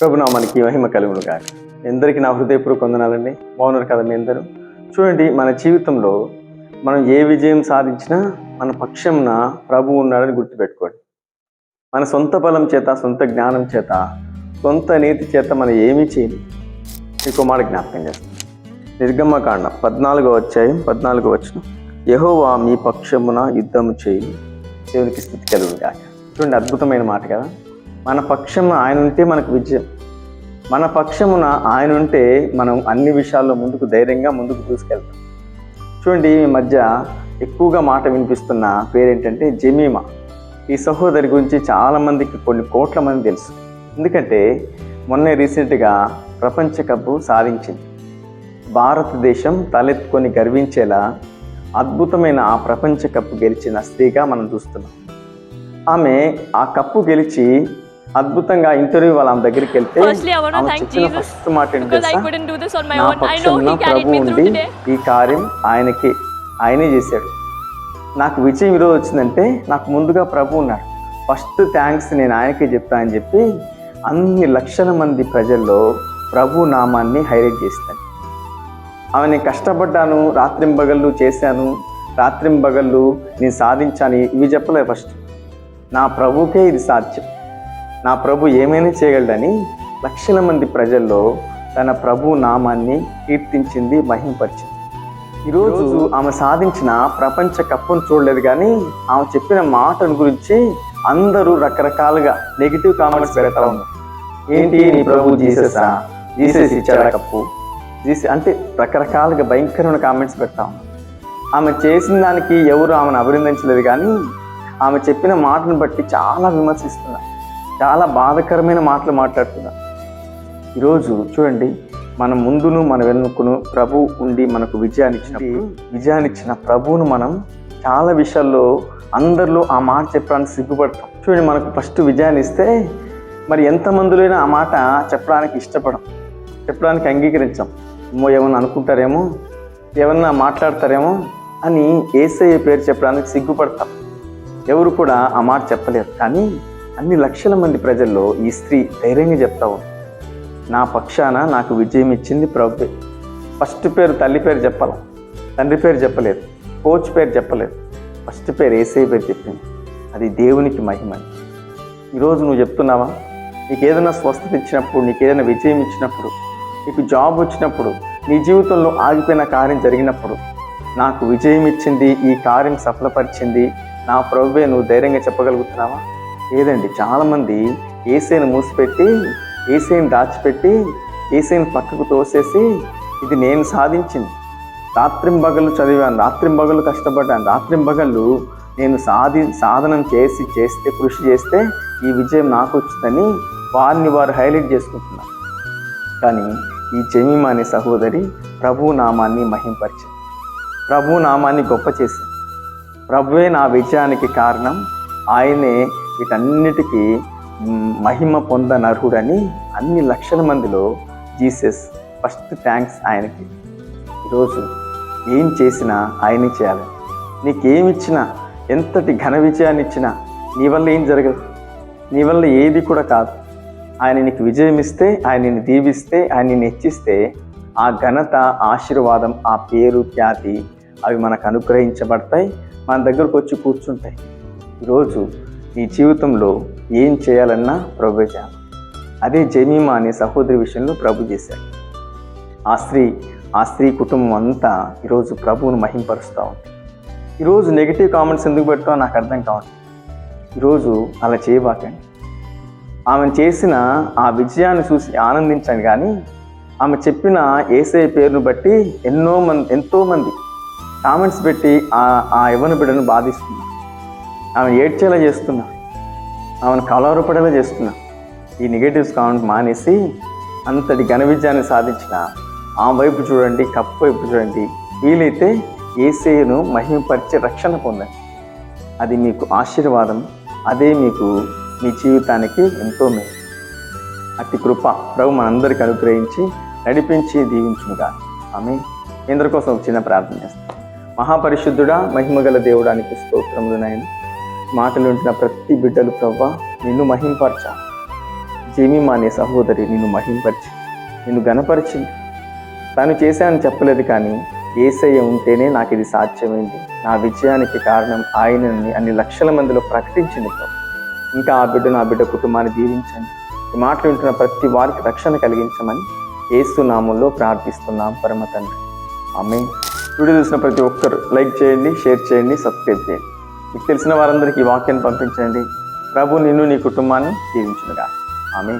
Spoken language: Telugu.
ప్రభునామానికి మహిమ కలుగును కాక ఎందరికీ నా హృదయపూర్వక వందనాలండి. బాగున్నారు కదా మీ అందరూ. చూడండి మన జీవితంలో మనం ఏ విజయం సాధించినా మన పక్షంన ప్రభు ఉన్నాడని గుర్తుపెట్టుకోండి. మన సొంత బలం చేత సొంత జ్ఞానం చేత సొంత నీతి చేత మనం ఏమీ చేయలేం. ఇంకో మాట జ్ఞాపకం చేస్తాం నిర్గమ్మకాండ పద్నాలుగో అధ్యాయం పద్నాలుగో వచ్చిన యహోవా మీ పక్షమున యుద్ధము చేయి దేవునికి స్థితి కలుగు కాక చూడండి అద్భుతమైన మాట కదా. మన పక్షమున ఆయన ఉంటే మనకు విజయం. మన పక్షమున ఆయన ఉంటే మనం అన్ని విషయాల్లో ముందుకు ధైర్యంగా ముందుకు తీసుకెళ్తాం చూడండి ఈ మధ్య ఎక్కువగా మాట వినిపిస్తున్న పేరేంటంటే జమీమా. ఈ సహోదరి గురించి చాలామందికి కొన్ని కోట్ల మంది తెలుసు. ఎందుకంటే మొన్న రీసెంట్గా ప్రపంచ కప్పు సాధించింది. భారతదేశం తలెత్తుకొని గర్వించేలా అద్భుతమైన ఆ ప్రపంచ కప్పు గెలిచిన స్త్రీగా మనం చూస్తున్నాం. ఆమె ఆ కప్పు గెలిచి అద్భుతంగా ఇంటర్వ్యూ వాళ్ళ దగ్గరికి వెళ్తే ఫస్ట్ మాట నా carried ప్రభు ఉండి. ఈ కార్యం ఆయనకి ఆయనే చేశాడు. నాకు విజయం ఈరోజు వచ్చిందంటే నాకు ముందుగా ప్రభు ఉన్నాడు ఫస్ట్ థ్యాంక్స్ నేను ఆయనకే చెప్తా అని చెప్పి అన్ని లక్షల మంది ప్రజల్లో ప్రభు నామాన్ని హైలైట్ చేస్తాను ఆమె నేను కష్టపడ్డాను రాత్రింబగళ్ళు చేశాను రాత్రింబగళ్ళు నేను సాధించాను ఇవి చెప్పలేదు ఫస్ట్ నా ప్రభుకే ఇది సాధ్యం. నా ప్రభు ఏమైనా చేయగలడని లక్షల మంది ప్రజల్లో తన ప్రభు నామాన్ని కీర్తించింది మహింపరిచింది. ఈరోజు ఆమె సాధించిన ప్రపంచ కప్పును చూడలేదు కానీ ఆమె చెప్పిన మాటల గురించి అందరూ రకరకాలుగా నెగిటివ్ కామెంట్స్ పెడతా ఉన్నారు. ఏంటి నీ ప్రభు జీససా జీసస్? ఇచ్చాడా కప్పు? జీసస్ అంటే రకరకాలుగా భయంకరమైన కామెంట్స్ పెడతా ఉన్నారు. ఆమె చేసిన దానికి ఎవరు ఆమెను అభినందించలేదు కానీ ఆమె చెప్పిన మాటను బట్టి చాలా విమర్శిస్తున్నారు. చాలా బాధకరమైన మాటలు మాట్లాడుతున్నారు ఈరోజు చూడండి మన ముందును మన వెనుకను ప్రభు ఉండి మనకు విజయాన్ని ఇచ్చినప్పుడు విజయాన్ని ఇచ్చిన ప్రభువును మనం చాలా విషయాల్లో అందరిలో ఆ మాట చెప్పడానికి సిగ్గుపడతాం. చూడండి మనకు ఫస్ట్ విజయాన్ని ఇస్తే మరి ఎంతమందిలోనైనా ఆ మాట చెప్పడానికి ఇష్టపడం చెప్పడానికి అంగీకరించాం. అమ్మో ఏమన్నా అనుకుంటారేమో ఏమన్నా మాట్లాడతారేమో అని ఏసయ్య పేరు చెప్పడానికి సిగ్గుపడతాం. ఎవరు కూడా ఆ మాట చెప్పలేరు. కానీ అన్ని లక్షల మంది ప్రజల్లో ఈ స్త్రీ ధైర్యంగా చెప్తా ఉంది. నా పక్షాన నాకు విజయం ఇచ్చింది ప్రభువే. ఫస్ట్ పేరు తల్లి పేరు చెప్పాల. తండ్రి పేరు చెప్పలేదు. కోచ్ పేరు చెప్పలేదు. ఫస్ట్ పేరు ఏసే పేరు చెప్పింది. అది దేవునికి మహిమ. ఈరోజు నువ్వు చెప్తున్నావా? నీకు ఏదైనా స్వస్థత ఇచ్చినప్పుడు నీకు ఏదైనా విజయం ఇచ్చినప్పుడు నీకు జాబ్ వచ్చినప్పుడు నీ జీవితంలో ఆగిపోయిన కార్యం జరిగినప్పుడు నాకు విజయం ఇచ్చింది ఈ కార్యం సఫలపరిచింది. నా ప్రభువే నువ్వు ధైర్యంగా చెప్పగలుగుతున్నావా? లేదండి చాలామంది ఏసైను మూసిపెట్టి ఏసైని దాచిపెట్టి ఏసైని పక్కకు తోసేసి ఇది నేను సాధించింది. రాత్రింబగళ్ళు చదివాను రాత్రింబగళ్ళు కష్టపడ్డాను రాత్రింబగళ్ళు నేను సాధి సాధనం చేసి చేస్తే కృషి చేస్తే ఈ విజయం నాకు వచ్చిందని వారిని వారు హైలైట్ చేసుకుంటున్నారు. కానీ ఈ జమీమా అనే సహోదరి ప్రభు నామాన్ని మహింపరిచింది. ప్రభు నామాన్ని గొప్ప చేసింది. ప్రభువే నా విజయానికి కారణం. ఆయనే వీటన్నిటికీ మహిమ పొందనర్హుడని అన్ని లక్షల మందిలో జీసస్ ఫస్ట్ థ్యాంక్స్ ఆయనకి. ఈరోజు ఏం చేసినా ఆయనే చేయాలి. నీకేమిచ్చినా ఎంతటి ఘన విజయాన్ని ఇచ్చినా నీ వల్ల ఏం జరగదు. నీ వల్ల ఏది కూడా కాదు. ఆయన నీకు విజయం ఇస్తే ఆయన నిన్ను దీవిస్తే ఆయన నిన్ను హెచ్చిస్తే ఆ ఘనత ఆశీర్వాదం ఆ పేరు ఖ్యాతి అవి మనకు అనుగ్రహించబడతాయి మన దగ్గరకు వచ్చి కూర్చుంటాయి. ఈరోజు నీ జీవితంలో ఏం చేయాలన్నా ప్రభు చేయాలి. అదే జమీమా అనే సహోదరి విషయంలో ప్రభు చేశాడు. ఆ స్త్రీ ఆ స్త్రీ కుటుంబం అంతా ఈరోజు ప్రభువును మహింపరుస్తూ ఉంది. ఈరోజు నెగిటివ్ కామెంట్స్ ఎందుకు పెడతామో నాకు అర్థం కావట్లేదు. ఈరోజు అలా చేయబాకండి. ఆమె చేసిన ఆ విజయాన్ని చూసి ఆనందించండి కానీ ఆమె చెప్పిన ఏసే పేరును బట్టి ఎన్నో మంది ఎంతోమంది కామెంట్స్ పెట్టి ఆ ఆ యవన బిడ్డను బాధిస్తున్నారు. ఆమె ఏడ్చేలా చేస్తున్నా. ఆమెను కలవరపడేలా చేస్తున్నా. ఈ నెగటివ్స్ కామెంట్ మానేసి అంతటి ఘన విజయాన్ని సాధించిన ఆ వైపు చూడండి కప్పు వైపు చూడండి. వీలైతే ఏసేను మహిమపరిచే రక్షణ పొందండి. అది మీకు ఆశీర్వాదం అదే మీకు మీ జీవితానికి ఎంతో మేలు. అతి కృప ప్రభు మనందరికీ అనుగ్రహించి నడిపించి దీవించుగా ఆమె ఇందరి కోసం ఒక చిన్న ప్రార్థన చేస్తాం. మహాపరిశుద్ధుడా మహిమగల దేవుడానికి స్తోత్రములు నాయన. మాటలు ఉంటున్న ప్రతి బిడ్డలు ప్రవ్వా నిన్ను మహింపరచ. జేమి మానే సహోదరి నిన్ను మహింపరిచి. నిన్ను గనపరిచింది తను చేశానని చెప్పలేదు కానీ ఏసయ్య ఉంటేనే నాకు ఇది సాధ్యమైంది. నా విజయానికి కారణం ఆయనని అన్ని లక్షల మందిలో ప్రకటించింది ఇంకా ఆ బిడ్డను ఆ బిడ్డ కుటుంబాన్ని దీవించండి. ఈ మాటలు వింటున్న ప్రతి వారికి రక్షణ కలిగించమని ఏసు నామంలో ప్రార్థిస్తున్నాం పరమ తండ్రి. ఆమె వీడియో చూసిన ప్రతి ఒక్కరు లైక్ చేయండి షేర్ చేయండి సబ్స్క్రైబ్ చేయండి. మీకు తెలిసిన వారందరికీ ఈ వాక్యాన్ని పంపించండి. ప్రభు నిన్ను నీ కుటుంబాన్ని దీవించునుగా ఆమె